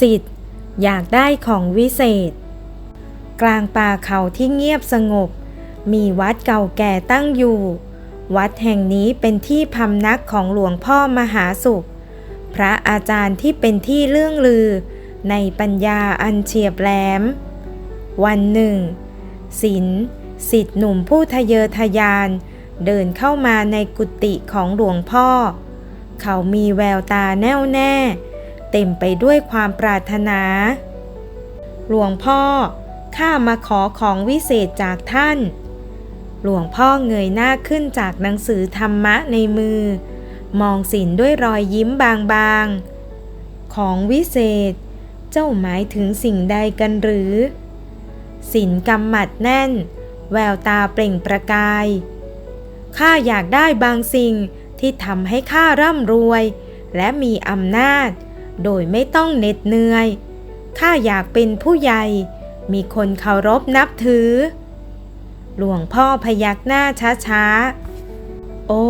สิทธิ์อยากได้ของวิเศษ กลางป่าเขาที่เงียบสงบ มีวัดเก่าแก่ตั้งอยู่ วัดแห่งนี้เป็นที่พำนักของหลวงพ่อมหาสุข พระอาจารย์ที่เป็นที่เลื่องลือ ในปัญญาอันเฉียบแหลม วันหนึ่งศิลสิทธิหนุ่มผู้ทะเยอทะยาน เดินเข้ามาในกุฏิของหลวงพ่อ เขามีแววตาแน่วแน่ เต็มไปด้วยความปรารถนา หลวงพ่อ ข้ามาขอของวิเศษจากท่าน หลวงพ่อเงยหน้าขึ้นจากหนังสือธรรมะในมือ มองสินด้วยรอยยิ้มบางๆ ของวิเศษ เจ้าหมายถึงสิ่งใดกันหรือ สินกำหมัดแน่น แววตาเปล่งประกาย ข้าอยากได้บางสิ่งที่ทำให้ข้าร่ำรวยและมีอำนาจ โดยไม่ต้องเหน็ดเหนื่อย ข้าอยากเป็นผู้ใหญ่ มีคนเคารพนับถือ หลวงพ่อพยักหน้าช้าๆ โอ้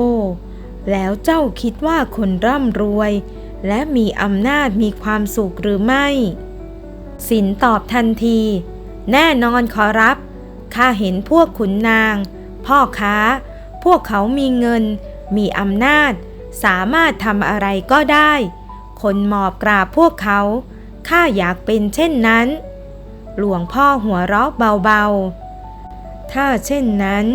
แล้วเจ้าคิดว่าคนร่ำรวย และมีอำนาจมีความสุขหรือไม่ สินตอบทันที แน่นอนขอรับ ข้าเห็นพวกขุนนาง พ่อค้า พวกเขามีเงิน มีอำนาจ สามารถทำอะไรก็ได้ คนหมอบกราบพวกเขา ข้าอยากเป็นเช่นนั้น หลวงพ่อหัวเราะเบาๆ ถ้าเช่นนั้น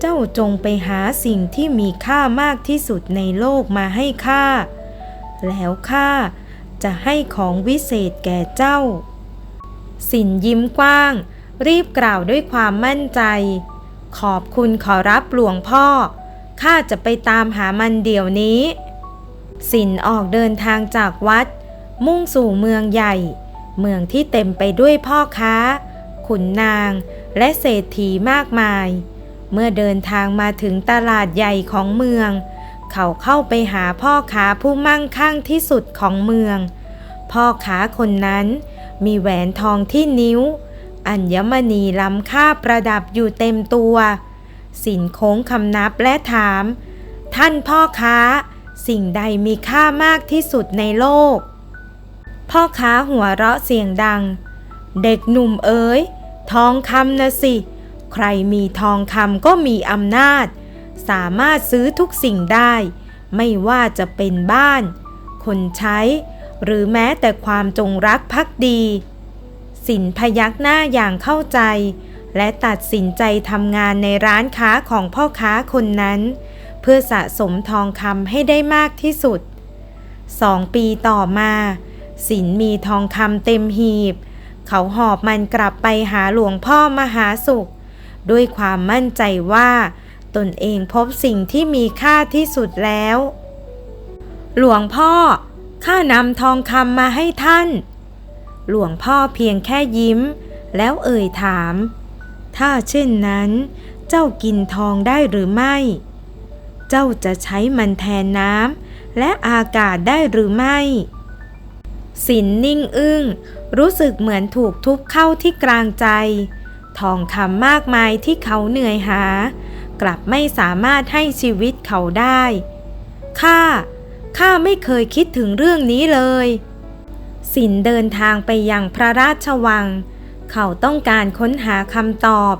เจ้าจงไปหาสิ่งที่มีค่ามากที่สุดในโลกมาให้ข้า แล้วข้าจะให้ของวิเศษแก่เจ้า สินยิ้มกว้าง รีบกล่าวด้วยความมั่นใจ ขอบคุณขอรับหลวงพ่อ ข้าจะไปตามหามันเดี๋ยวนี้ สินออกเดินทางจากวัด มุ่งสู่เมืองใหญ่ เมืองที่เต็มไปด้วยพ่อค้า ขุนนาง และเศรษฐีมากมาย เมื่อเดินทางมาถึงตลาดใหญ่ของเมือง เขาเข้าไปหาพ่อค้าผู้มั่งคั่งที่สุดของเมือง พ่อค้าคนนั้นมีแหวนทองที่นิ้ว อัญมณีล้ำค่าประดับอยู่เต็มตัว สินโค้งคำนับและถาม ท่านพ่อค้า สิ่งใดมีค่ามากที่สุดในโลก พ่อค้าหัวเราะเสียงดัง เด็กหนุ่มเอ๋ยทองคำนะสิ ใครมีทองคำก็มีอำนาจ สามารถซื้อทุกสิ่งได้ ไม่ว่าจะเป็นบ้าน คนใช้ หรือแม้แต่ความจงรักภักดี สินพยักหน้าอย่างเข้าใจ และตัดสินใจทำงานในร้านค้าของพ่อค้าคนนั้น เพื่อสะสมทองคำให้ได้มากที่สุดสองปีต่อมาสินมีทองคำเต็มหีบ เขาหอบมันกลับไปหาหลวงพ่อมหาสุข ด้วยความมั่นใจว่า ตนเองพบสิ่งที่มีค่าที่สุดแล้ว หลวงพ่อ ข้านำทองคำมาให้ท่าน หลวงพ่อเพียงแค่ยิ้ม แล้วเอ่ยถาม ถ้าเช่นนั้น เจ้ากินทองได้หรือไม่ เจ้าจะใช้มันแทนน้ำและอากาศได้หรือไม่สินนิ่งอึ้ง รู้สึกเหมือนถูกทุบเข้าที่กลางใจ ทองคำมากมายที่เขาเหนื่อยหา กลับไม่สามารถให้ชีวิตเขาได้ข้าข้าไม่เคยคิดถึงเรื่องนี้เลย สินเดินทางไปยังพระราชวัง เขาต้องการค้นหาคำตอบ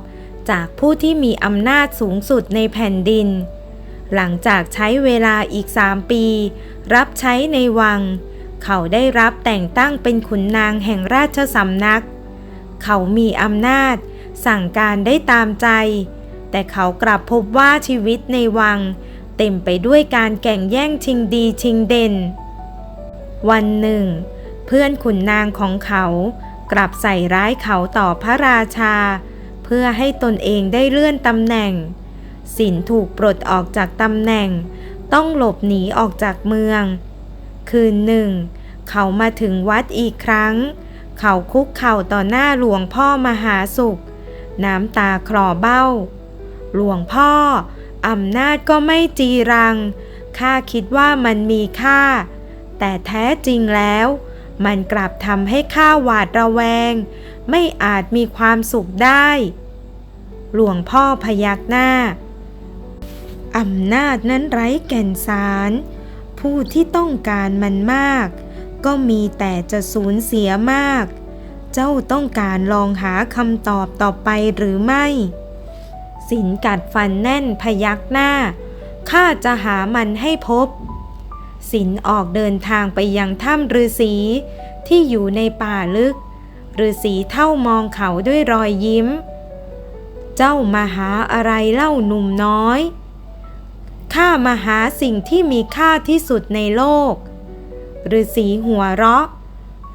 จากผู้ที่มีอำนาจสูงสุดในแผ่นดิน หลังจากใช้เวลาอีกสามปี รับใช้ในวัง เขาได้รับแต่งตั้งเป็นขุนนางแห่งราชสำนัก เขามีอำนาจ สั่งการได้ตามใจ แต่เขากลับพบว่าชีวิตในวัง เต็มไปด้วยการแข่งแย่งชิงดีชิงเด่น วันหนึ่ง เพื่อนขุนนางของเขากลับใส่ร้ายเขาต่อพระราชา เพื่อให้ตนเองได้เลื่อนตำแหน่ง สินถูกปลดออกจากตำแหน่ง ต้องหลบหนีออกจากเมือง คืนหนึ่ง เขามาถึงวัดอีกครั้ง เขาคุกเข่าต่อหน้าหลวงพ่อมหาสุข น้ำตาคลอเบ้า หลวงพ่ออำนาจก็ไม่จีรัง ข้าคิดว่ามันมีค่า แต่แท้จริงแล้ว มันกลับทำให้ข้าหวาดระแวง ไม่อาจมีความสุขได้ หลวงพ่อพยักหน้า อำนาจนั้นไร้แก่นสาร ผู้ที่ต้องการมันมาก ก็มีแต่จะสูญเสียมาก เจ้าต้องการลองหาคำตอบต่อไปหรือไม่ สินกัดฟันแน่นพยักหน้า ข้าจะหามันให้พบ สินออกเดินทางไปยังถ้ำฤาษีที่อยู่ในป่าลึกฤาษีเท่ามองเขาด้วยรอยยิ้ม เจ้ามาหาอะไรเล่าหนุ่มน้อย ข้ามาหาสิ่งที่มีค่าที่สุดในโลกฤาษีหัวเราะ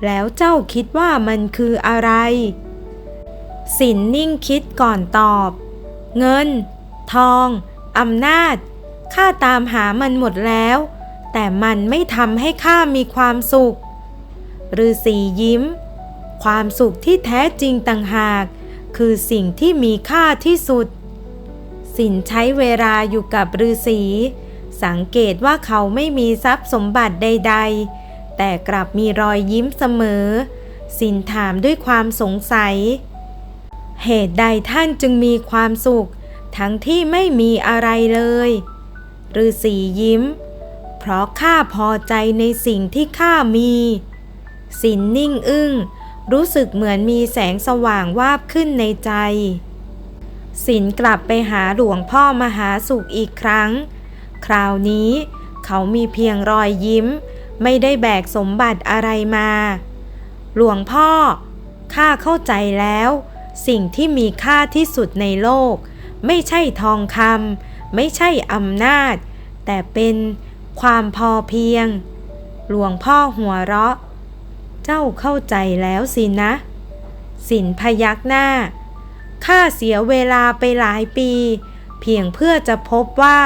แล้วเจ้าคิดว่ามันคืออะไร สินนิ่งคิดก่อนตอบ เงิน ทองอำนาจ ข้าตามหามันหมดแล้ว แต่มันไม่ทำให้ข้ามีความสุขฤาษียิ้ม ความสุขที่แท้จริงต่างหาก คือสิ่งที่มีค่าที่สุด สินใช้เวลาอยู่กับฤาษีสังเกตว่าเขาไม่มีทรัพย์สมบัติใด ๆ แต่กลับมีรอยยิ้มเสมอ สินถามด้วยความสงสัย เหตุใดท่านจึงมีความสุข ทั้งที่ไม่มีอะไรเลยฤาษียิ้ม เพราะข้าพอใจในสิ่งที่ข้ามี สินนิ่งอึ้ง รู้สึกเหมือนมีแสงสว่างวาบขึ้นในใจ สินกลับไปหาหลวงพ่อมหาสุขอีกครั้ง คราวนี้เขามีเพียงรอยยิ้ม ไม่ได้แบกสมบัติอะไรมา หลวงพ่อ ข้าเข้าใจแล้ว สิ่งที่มีค่าที่สุดในโลก ไม่ใช่ทองคำไม่ใช่อำนาจ แต่เป็นความพอเพียง หลวงพ่อหัวเราะ เจ้าเข้าใจแล้วสินะ สินพยักหน้า ข้าเสียเวลาไปหลายปี เพียงเพื่อจะพบว่า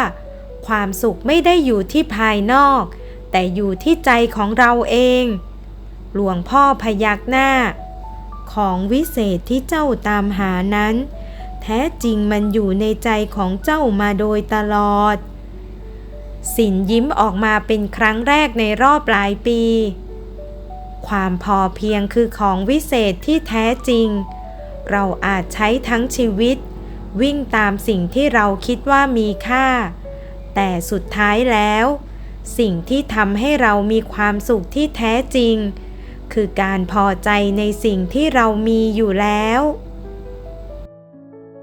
ความสุขไม่ได้อยู่ที่ภายนอก แต่อยู่ที่ใจของเราเอง หลวงพ่อพยักหน้า ของวิเศษที่เจ้าตามหานั้น แท้จริงมันอยู่ในใจของเจ้ามาโดยตลอด สินยิ้มออกมาเป็นครั้งแรกในรอบหลายปี ความพอเพียงคือของวิเศษที่แท้จริง เราอาจใช้ทั้งชีวิต วิ่งตามสิ่งที่เราคิดว่ามีค่า แต่สุดท้ายแล้ว สิ่งที่ทำให้เรามีความสุขที่แท้จริง คือการพอใจในสิ่งที่เรามีอยู่แล้ว